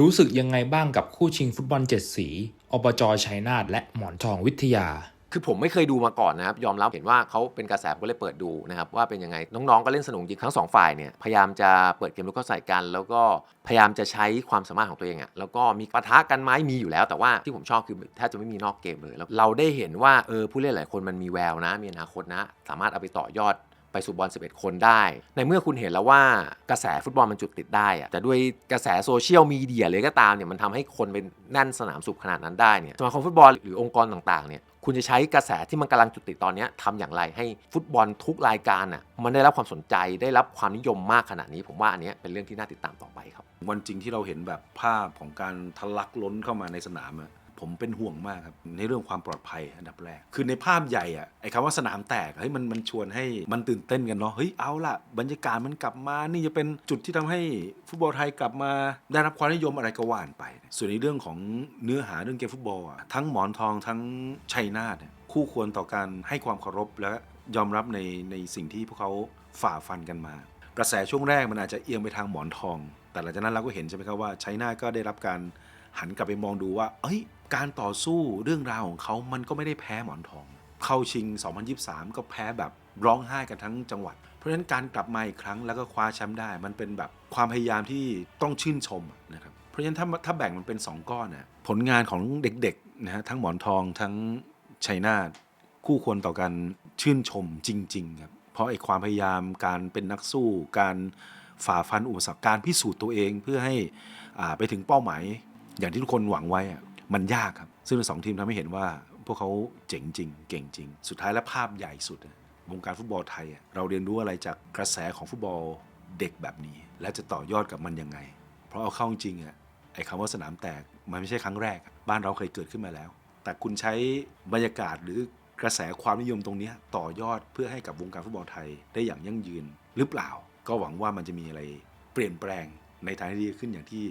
รู้สึกยังไงบ้างกับคู่ชิงฟุตบอลเจ็ดสี อบจชัยนาทและหมอนทองวิทยา คือผมไม่เคยดูมาก่อนนะครับ ยอมรับเห็นว่าเขาเป็นกระแสก็เลยเปิดดูนะครับ ว่าเป็นยังไง น้องๆ ก็เล่นสนุกจริงทั้งสองฝ่ายเนี่ย พยายามจะเปิดเกมลุกเข้าใส่กัน แล้วก็พยายามจะใช้ความสามารถของตัวเองอะแล้วก็มีปะทะกันไหมมีอยู่แล้ว แต่ว่าที่ผมชอบคือแทบจะไม่มีนอกเกมเลยแล้วเราได้เห็นว่าเออผู้เล่นหลายคนมันมีแววนะ มีอนาคตนะ สามารถเอาไปต่อยอด ไปสู่บอล 11 คนได้ ในเมื่อคุณเห็นแล้วว่ากระแสฟุตบอลมันจุดติดได้อะแต่ด้วยกระแสโซเชียลมีเดียเลยก็ตามเนี่ยมันทำให้คนเป็นแน่นสนามสุขขนาดนั้นได้เนี่ยสมาคมฟุตบอลหรือองค์กรต่างๆเนี่ยคุณจะใช้กระแสที่มันกำลังจุดติดตอนนี้ทำอย่างไรให้ฟุตบอลทุกรายการอะมันได้รับความสนใจได้รับความนิยมมากขนาดนี้ ผมว่าอันนี้เป็นเรื่องที่น่าติดตามต่อไปครับ วันจริงที่เราเห็นแบบภาพของการทะลักล้นเข้ามาในสนามอะ ผมเป็นห่วงมากครับในเรื่องความปลอดภัยอันดับแรก คือในภาพใหญ่อะไอ้คำว่าสนามแตกเฮ้ยมันมันชวนให้มันตื่นเต้นกันเนาะเฮ้ยเอาละบรรยากาศมันกลับมา นี่จะเป็นจุดที่ทำให้ฟุตบอลไทยกลับมา ได้รับความนิยมอะไรก็ว่านไป ส่วนในเรื่องของเนื้อหาเรื่องเกมฟุตบอลอะทั้งหมอนทองทั้งชัยนาทคู่ควรต่อการให้ความเคารพและยอมรับในในสิ่งที่พวกเขาฝ่าฟันกันมากระแสช่วงแรกมันอาจจะเอียงไปทางหมอนทอง แต่หลังจากนั้นเราก็เห็นใช่ไหมครับว่าชัยนาทก็ได้รับการ หันกลับไปมองดูว่า เอ้ย การต่อสู้เรื่องราวของเขามันก็ไม่ได้แพ้หมอนทอง เข้าชิง 2023 ก็แพ้แบบร้องไห้กันทั้งจังหวัด เพราะฉะนั้นการกลับมาอีกครั้งแล้วก็คว้าแชมป์ได้ มันเป็นแบบความพยายามที่ต้องชื่นชมนะครับ เพราะฉะนั้นถ้าถ้าแบ่งมันเป็น 2 ก้อนน่ะผลงานของเด็กๆนะฮะทั้งหมอนทองทั้งชัยนาทคู่ควรต่อการชื่นชมจริงๆครับเพราะไอ้ความพยายามการเป็นนักสู้ การฝ่าฟันอุปสรรคการพิสูจน์ตัวเองเพื่อให้อ่าไปถึงเป้าหมาย อย่างที่ทุกคนหวังไว้มันยากครับ ซึ่งสองทีมทำให้เห็นว่าพวกเขาเจ๋งจริง เก่งจริง สุดท้ายแล้วภาพใหญ่สุดวงการฟุตบอลไทย เราเรียนรู้อะไรจากกระแสของฟุตบอลเด็กแบบนี้ และจะต่อยอดกับมันยังไง เพราะเอาเข้าจริงอะไอ้คำว่าสนามแตกมันไม่ใช่ครั้งแรก บ้านเราเคยเกิดขึ้นมาแล้ว แต่คุณใช้บรรยากาศหรือกระแสความนิยมตรงนี้ต่อยอดเพื่อให้กับวงการฟุตบอลไทยได้อย่างยั่งยืนหรือเปล่า ก็หวังว่ามันจะมีอะไรเปลี่ยนแปลงในทางที่ดีขึ้นอย่างที่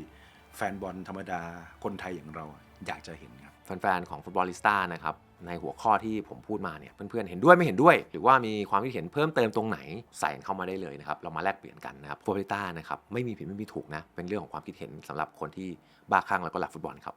แฟนบอลธรรมดาคนไทยอย่างเราอยากจะเห็นครับแฟนๆของฟุตบอลลิสต้านะครับในหัวข้อที่ผมพูดมาเนี่ยเพื่อนๆเห็นด้วยไม่เห็นด้วย หรือว่ามีความคิดเห็นเพิ่มเติมตรงไหนใส่เข้ามาได้เลยนะครับเรามาแลกเปลี่ยนกันนะครับฟุตบอลลิสต้านะครับไม่มีผิดไม่มีถูกนะเป็นเรื่องของความคิดเห็นสำหรับคนที่บ้าคลั่งแล้วก็หลักฟุตบอลครับ